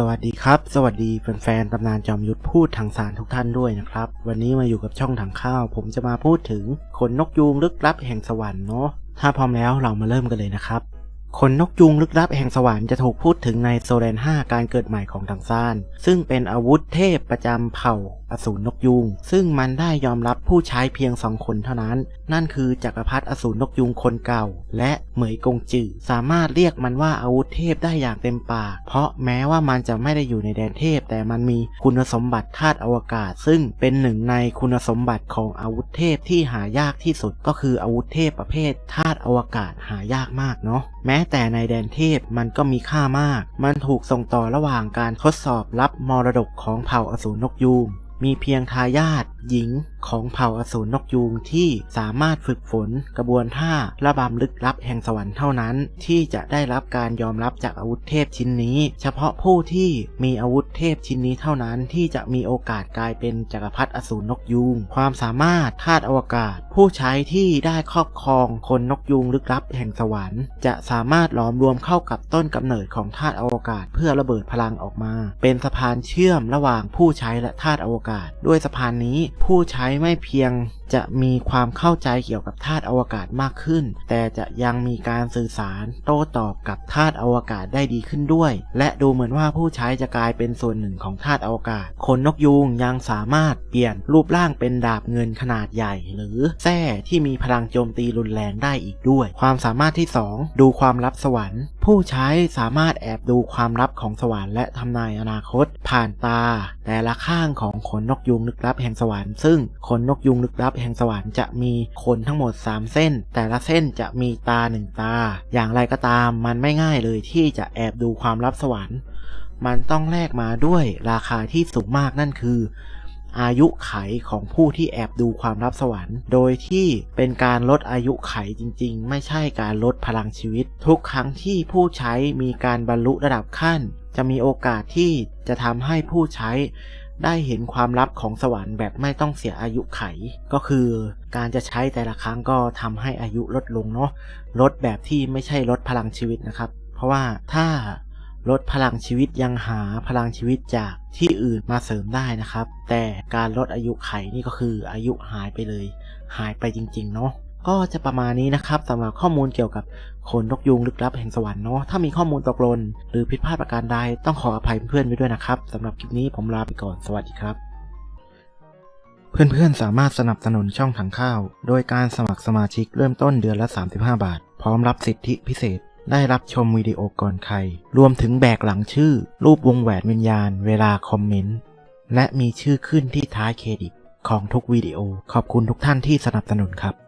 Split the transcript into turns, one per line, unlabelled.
สวัสดีครับ สวัสดีแฟนๆตำนานจอมยุทธพูดทางสารทุกท่านด้วยนะครับ วันนี้มาอยู่กับช่องถังข้าว ผมจะมาพูดถึงขนนกยูงลึกลับแห่งสวรรค์เนาะถ้าพร้อมแล้วเรามาเริ่มกันเลยนะครับขนนกยูงลึกลับแห่งสวรรค์จะถูกพูดถึงในโซเลน5การเกิดใหม่ของถังซานซึ่งเป็นอาวุธเทพประจำเผ่าอสูรนกยูงซึ่งมันได้ยอมรับผู้ใช้เพียงสองคนเท่านั้น นั่นคือจักรพรรดิอสูรนกยูงคนเก่า และเหมยกงจือสามารถเรียกมันว่าอาวุธเทพได้อย่างเต็มปาก เพราะแม้ว่ามันจะไม่ได้อยู่ในแดนเทพ แต่มันมีคุณสมบัติธาตุอวกาศ ซึ่งเป็นหนึ่งในคุณสมบัติของอาวุธเทพที่หายากที่สุดก็คืออาวุธเทพประเภทธาตุอวกาศหายากมากเนาะแม้แต่ในแดนเทพมันก็มีค่ามาก มันถูกส่งต่อระหว่างการทดสอบรับมรดกของเผ่าอสูรนกยูง มีเพียงทายาท หญิงของเผ่าอสูรนกยูงที่สามารถฝึกฝนกระบวนท่าระบำลึกลับแห่งสวรรค์เท่านั้น ที่จะได้รับการยอมรับจากอาวุธเทพชิ้นนี้ เฉพาะผู้ที่มีอาวุธเทพชิ้นนี้เท่านั้นที่จะมีโอกาสกลายเป็นจักรพรรดิอสูรนกยูง ความสามารถธาตุอวกาศ ผู้ใช้ที่ได้ครอบครองคนนกยูงลึกลับแห่งสวรรค์ จะสามารถหลอมรวมเข้ากับต้นกำเนิดของธาตุอวกาศเพื่อระเบิดพลังออกมา เป็นสะพานเชื่อมระหว่างผู้ใช้และธาตุอวกาศ ด้วยสะพานนี้ผู้ใช้ไม่เพียงจะมีความเข้าใจเกี่ยวกับธาตุอวกาศมากขึ้น แต่จะยังมีการสื่อสารโต้ตอบกับธาตุอวกาศได้ดีขึ้นด้วย และดูเหมือนว่าผู้ใช้จะกลายเป็นส่วนหนึ่งของธาตุอวกาศ คนนกยูงยังสามารถเปลี่ยนรูปร่างเป็นดาบเงินขนาดใหญ่ หรือแส้ที่มีพลังโจมตีรุนแรงได้อีกด้วย ความสามารถที่ 2 ดูความลับสวรรค์ ผู้ใช้สามารถแอบดูความลับของสวรรค์และทำนายอนาคต ผ่านตา แต่ละข้างของขนนกยูงลึกลับแห่งสวรรค์ซึ่งขนนกยูงลึกลับแห่งสวรรค์จะมีขนทั้งหมด 3 เส้น แต่ละเส้นจะมีตาหนึ่งตา อย่างไรก็ตามมันไม่ง่ายเลยที่จะแอบดูความลับสวรรค์ มันต้องแลกมาด้วยราคาที่สูงมากนั่นคือ อายุไขของผู้ที่แอบดูความลับสวรรค์ โดยที่เป็นการลดอายุไขจริงๆ ไม่ใช่การลดพลังชีวิต ทุกครั้งที่ผู้ใช้มีการบรรลุระดับขั้น จะมีโอกาสที่จะทำให้ผู้ใช้ ได้เห็นความลับของสวรรค์แบบไม่ต้องเสียอายุไข ก็คือการจะใช้แต่ละครั้งก็ทำให้อายุลดลงเนาะลดแบบที่ไม่ใช่ลดพลังชีวิตนะครับ เพราะว่าถ้าลดพลังชีวิตยังหาพลังชีวิตจากที่อื่นมาเสริมได้นะครับ แต่การลดอายุไขนี่ก็คืออายุหายไปเลย หายไปจริงๆเนาะ ก็จะประมาณนี้นะครับสำหรับข้อมูลเกี่ยวกับขนนกยูงลึกลับแห่งสวรรค์เนาะถ้ามีข้อมูลตกหล่นหรือผิดพลาดประการใดต้องขออภัยเพื่อนๆไว้ด้วยนะครับสำหรับคลิปนี้ผมลาไปก่อนสวัสดีครับ เพื่อนๆสามารถสนับสนุนช่องถังข้าว โดยการสมัครสมาชิกเริ่มต้นเดือนละ 35 บาท พร้อมรับสิทธิพิเศษได้รับชมวิดีโอก่อนใคร รวมถึงแบกหลังชื่อ รูปวงแหวนวิญญาณ เวลาคอมเมนต์ และมีชื่อขึ้นที่ท้ายเครดิต ของทุกวิดีโอ ขอบคุณทุกท่านที่สนับสนุนครับ